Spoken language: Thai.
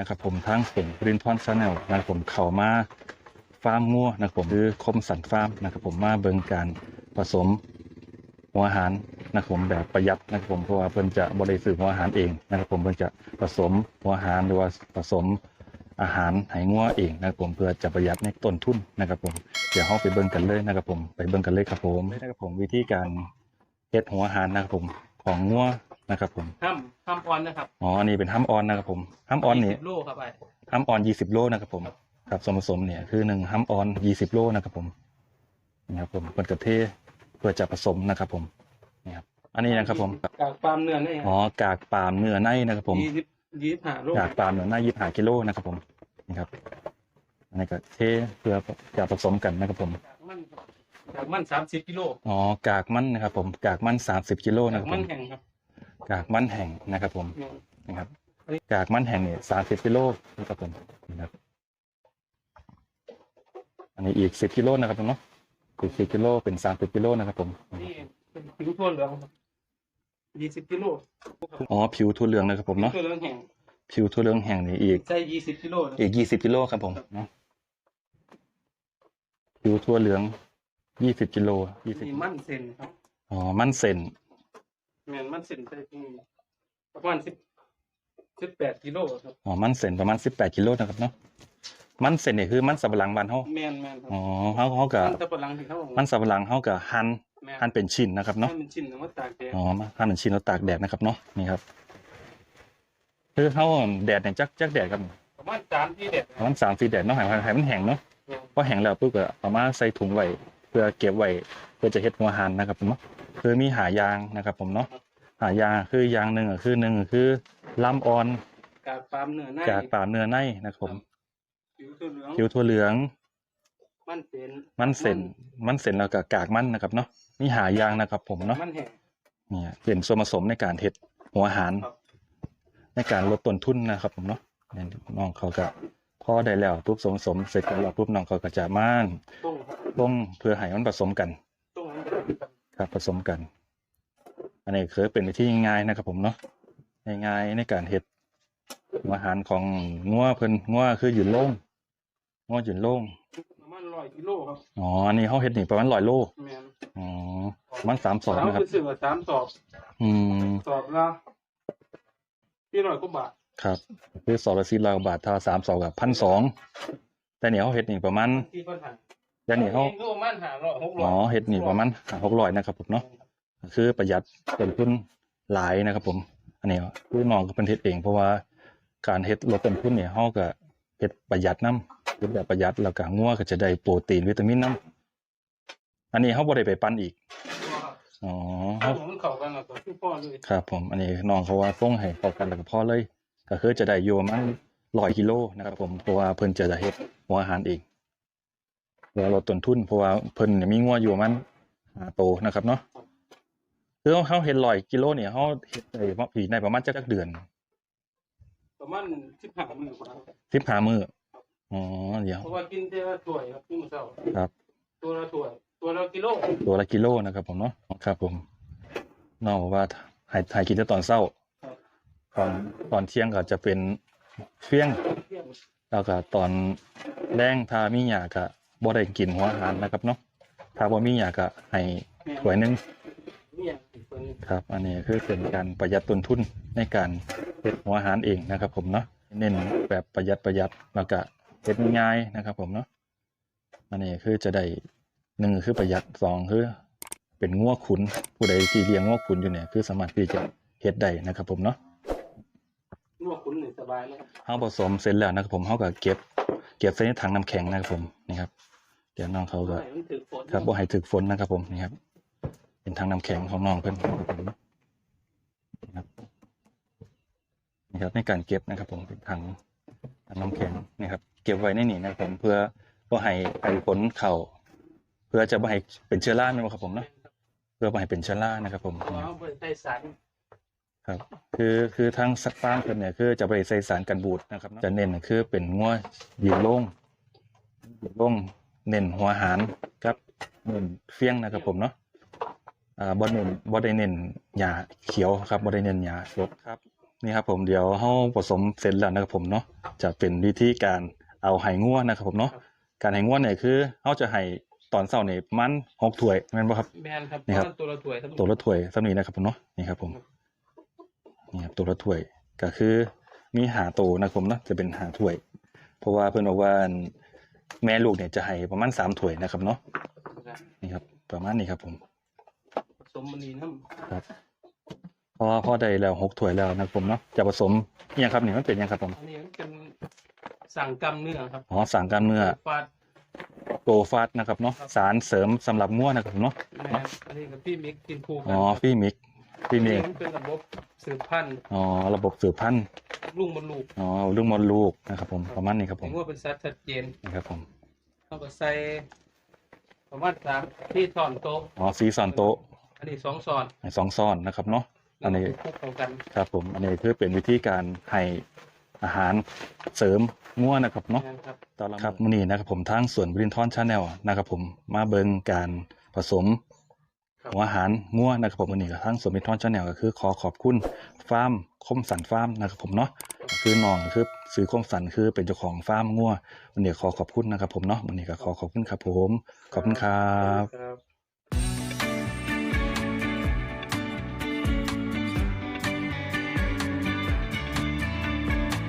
นะครับผมทั้งผมรินทอนชาแนลนะครับผมเข้ามาฟาร์มงัวนะครับผมคือคมสันฟาร์มนะครับผมมาเบิงการผสมหัวอาหารนะครับผมแบบประหยัดนะครับผมเพราะว่าเพิ่นจะบริสุทธิ์หัวอาหารเองนะครับผมเพิ่นจะผสมหัวอาหารหรือว่าผสมอาหารไหงัวเองนะครับผมเพื่อจะประหยัดในต้นทุนนะครับผมเดี๋ยวเราไปเบิ่งกันเลยนะครับผมไปเบิ่งกันเลยครับผมนะครับผมวิธีการเฮ็ดหัวอาหารนะครับผมของงัว นะครับผมห้ามห้ามออนนะครับอ๋ออันนี้เป็นห้ามออนนะครับผมห้ามออนนี่20โลครับไอ้ ห้ามออนยี่สิบโลนะครับผมครับส่วนผสมเนี่ยคือหนึ่งห้ามออนยี่สิบโลนะครับผมนี่ครับผมเป็นกระเทเพื่อจะผสมนะครับผมนี่ครับอันนี้นะครับผมกากปาล์มเนื้อนี่อ๋อกากปาล์มเนื้อในนะครับผมยี่สิบยี่สิบห้าโลกากปาล์มเนื้อในยี่ห้ากิโลนะครับผมนี่ครับอันนี้ก็เทเพื่อจะผสมกันนะครับผมกากมันกากมันสามสิบกิโลอ๋อกากมันนะครับผมกากมันสามสิบกิโลนะกาคกรับผมันมแห้งครับ กากมันแห้งนะครับผมเนี่ยนะครับอันนี้กากมันแห้งเนี่ยสามสิบกิโลนะครับผมนะครับอันนี้อีกสิบกิโลนะครับผมเนาะอีกสิบกิโลเป็นสามสิบกิโลนะครับผมนี่เป็นผิวทั่วเหลืองครับยี่สิบกิโลอ๋อผิวทั่วเหลืองนะครับผมเนาะทั่วเหลืองแห้งผิวทั่วเหลืองแห้งนี่อีกใส่ยี่สิบกิโลนะอีกยี่สิบกิโลครับผมเนาะผิวทั่วเหลืองยี่สิบกิโลยี่สิบนี่มันเซนครับอ๋อมันเส้น แมนมันเซนใส่ที่ประมาณสิบสิบแปดกิโลครับอ๋อมันเส้นประมาณสิบแปดกิโลนะครับเนาะมันเส้นนี่คือมันสับปะหลังบานเฮาแมนแมนครับอ๋อเฮาเฮากับมันตะปะหลังที่เขาบอกมันสับปะหลังเฮากับหั่นแมนหั่นเป็นชิ้นนะครับเนาะให้มันชิ้นหนึ่งว่าตากแดดอ๋อมาหั่นเป็นชิ้นแล้วตากแดดนะครับเนาะนี่ครับคือเฮาแดดเนี่ยจักจักแดดครับประมาณสามที่แดดประมาณสามสี่แดดเนาะให้ให้มันแห้งเนาะพอแห้งแล้วปุ๊บก็เอามาใส่ถุงไว้ เพื่อเก็บไว้เพื่อจะเฮ็ดหัวอาหารนะครับผมเนาะคือมีหายางนะครับ ผมเนาะหายางคือยางหนึ่งก็คือหนึ่งก็คือลำอ่อนกากปาล์มเนื้อในกากปาล์มเนื้อในนะครับผมผิวตัวเหลืองผิวถั่วเหลืองมันเป็นมันเส้นมันเส้นแล้วก็กากมันนะครับเนาะมีหายางนะครับ ผมเนาะมันแห้งเนี่ยเป็นส่วนผสมในการเฮ็ดหัวอาหารครับในการลดต้นทุนนะครับ ผมเนาะเนี่ยน้องเขาก็ พอได้แล้วปุ๊บส่วนผสมเสร็จแล้วปุ๊บน้องเขาก็จะมาต้งครับลงเพื่อให้มันผสมกันต้งมันจะเป็นแบบครับผสมกัน อันนี้คือเป็นวิธีง่ายๆนะครับผมเนาะง่ายๆในการเฮ็ดอาหารของงัวเพิ่นงัวคือหยืนโล่งงัวหยืนโล่งประมาณร้อยกิโลครับอ๋ออันนี้เฮาเฮ็ดนี่ประมาณ100โลแมนอ๋อประมาณ3สอบเรานะครับไปซื้อมาสามสอบอืมสอบละพี่ร้อยกว่าบาท ครับคือสอบละ400บาทถ้า3สอบกับ1,200แต่เนี่ยเฮาเฮ็ดนี่ประมาณที่ปัญหาแต่นี่เฮาองก็ประมาณห้าร้อยหกร้อยอ๋อเฮ็ดนี่ประมาณ600นะครับผมเนาะคือประหยัดต้นทุนหลายนะครับ ผม อันนี้คือน้องก็เป็นเฮ็ดเองเพราะว่าการเฮ็ดลดต้นทุนเนี่ยเฮาก็เฮ็ดประหยัดน้ำเฮ็ดแบบประหยัดแล้วก็งัวก็จะได้โปรตีนวิตามินน้ำอันนี้เฮาบ่ได้ไปปั้นอีกอ๋อครัเฮาบมันเข้ากันแล้วก็คือพ่อเลยครับ ผม อันนี้น้องเขาว่าส่งให้เข้ากันแล้วก็พอเลย ก็คือจะได้อยู่ประมาณ100กิโลนะครับผมเพราะว่าเพิ่นจะเฮ็ดหัวอาหารเองเพื่อลดต้นทุนเพราะว่าเพิ่นเนี่ยมีงัวอยู่ประมัน5โตวนะครับเนาะคือเขาเห็นร้อยกิโลเนี่ยเขาเห็นได้ว่าผีในประมาณจักเดือน ประมาณสิบห้ามื้อครับสิบห้ามืออ๋อเดี๋ยวเพราะว่ากินเท่าละถ้วยครับมื้อเช้าครับ ตัวละถ้วยตัวละกิโล ตัวละกิโลนะครับผมเนาะครับผมน้องบอกว่าให้ให้กินแต่ตอนเช้าครับ ตอนตอนเที่ยงก็จะเป็นเฟี้ยงเที่ยงแล้วก็ตอนแรงถ้ามีหยาก็บ่ได้กินหัวอาหารนะครับเนาะถ้าบ่มีหยาก็ให้ถ้วยนึ่งครับ อันนี้คือเป็นการประหยัดต้นทุนในการเฮ็ดหัวอาหารเองนะครับ ผมเนาะเน้นแบบประหยัดประหยัดแล้วก็เฮ็ดง่ายนะครับ ผมเนาะอันนี้คือจะได้หนึ่งคือประหยัดสองคือเป็นงัวขุนผู้ใดที่เลี้ยงงัวขุนอยู่เนี่ยคือสามารถที่จะเฮ็ดได้นะครับ ผมเนาะ ลวกคุณนี่สบายเลยครับเฮาผสมเสร็จแล้วนะครับผมเฮาก็เก็บ เก็บใส่ในถังน้ำแข็งนะครับผมนี่ครับ เดี๋ยวน้องเขาก็ให้มันถือฝนครับบ่ให้ถึกฝนนะครับผมนี่ครับ เป็นทางน้ำแข็งของน้องเพิ่นนะครับผมนี่ครับนี่ครับในการเก็บนะครับ ผมเป็นถังถังน้ำแข็งนี่ครับ เก็บไว้ในนี่นะครับผมเพื่อบ่ให้ไอ้ฝนเข้าเพื่อจะบ่ให้เป็นเชื้อราแม่นบ่ครับผมเนาะเพื่อบ่ให้เป็นเชื้อรานะครับ ผมเพราะนี่คว่ารับเปิดใต้สาร ครับคือคือทางสักฟาร์มเพิ่นเนี่ยคือจะบ่ไปใส่สารกันบูดนะครับเนาะจะเน้นคือเป็นงัวยืนโล่งยืนโล่งเน้นหัวอาหารกับเน้นเฟี้ยงนะครับผมเนาะอ่าบ่เน้นบ่ได้เน้นหญ้าเขียวครับบ่ได้เน้นหญ้าสดครับนี่ครับผมเดี๋ยวเฮาผสมเสร็จแล้วนะครับผมเนาะจะเป็นวิธีการเอาไห้งัวนะครับผมเนาะครับการไห้งัวเนี่ยคือเฮาจะให้ตอนเช้าเนี่ยมันหกถ้วยแม่นบ่ครับแมนครับนี่ครับตัวละถ้วยครับตัวละถ้วยสำนี้นะครับผมเนาะนี่ครับผม นี่ครับตัวละถ้วยก็คือมีหาตัวนะครับผมเนาะจะเป็นหาถ้วย เพราะว่าเพิ่นบอกว่าแม่ลูกเนี่ยจะให้ประมาณสามถ้วยนะครับเนาะนี่ครับ ประมาณนี้ครับผมผสมมันนี้น้ครับพอพอได้แล้วหกถ้วยแล้วนะครับผมเนาะจะผสมอิหยังครับนี่มันเป็นอิหยังครับผมำอันนี้มันเป็นสั่งกำเนื้อครับอ๋อสั่งกล้ารเนื้อฟาดโกฟาตนะครับเนาะสารเสริมสำหรับงัวนะครับผมเนาะแมนอันนี้กับพี่มิกกินคู่กัอ๋อครับพี่มิก พี่มิกมันเป็นระบบสืบพันธุ์อ๋อระบบสืบพันธุ์ลุงบรรลุอ๋อเรื่องมดลูกนะครับผมประมาณนี้ครับผเห็มนว่าเป็นสัตว์ชัดเจนนะครับผมเราก็ใส่ประมาณสามที่ถอนโต๊ะอ๋อซีซอนโตะอันนี้สองซอนสองซ่อนนะครับเนาะอันนี้ แล้วก็คลุกเข้ากัน ครับผมอันนี้คือเป็นวิธีการให้อาหารเสริมงัวนะครับเนาะนะครับตอนรับครับมื้อนี้นะครับผมทางสวนบรินทอนชาแนลนะครับผมมาเบิ่งการผสมครับ หัวอาหารงัวนะครับผมมื้อนี้ก็ทางสวนบรินทอนชาแนลก็คือขอขอบคุณฟาร์มคมสันฟาร์มนะครับผมเนาะก็คือน้องก็คือซื้อคมสันคือเป็นเจ้าของฟาร์มงัววันนี้ขอขอบคุณนะครับผมเนาะวันนี้ก็ขอขอบคุณครับผมขอบคุณครับครับ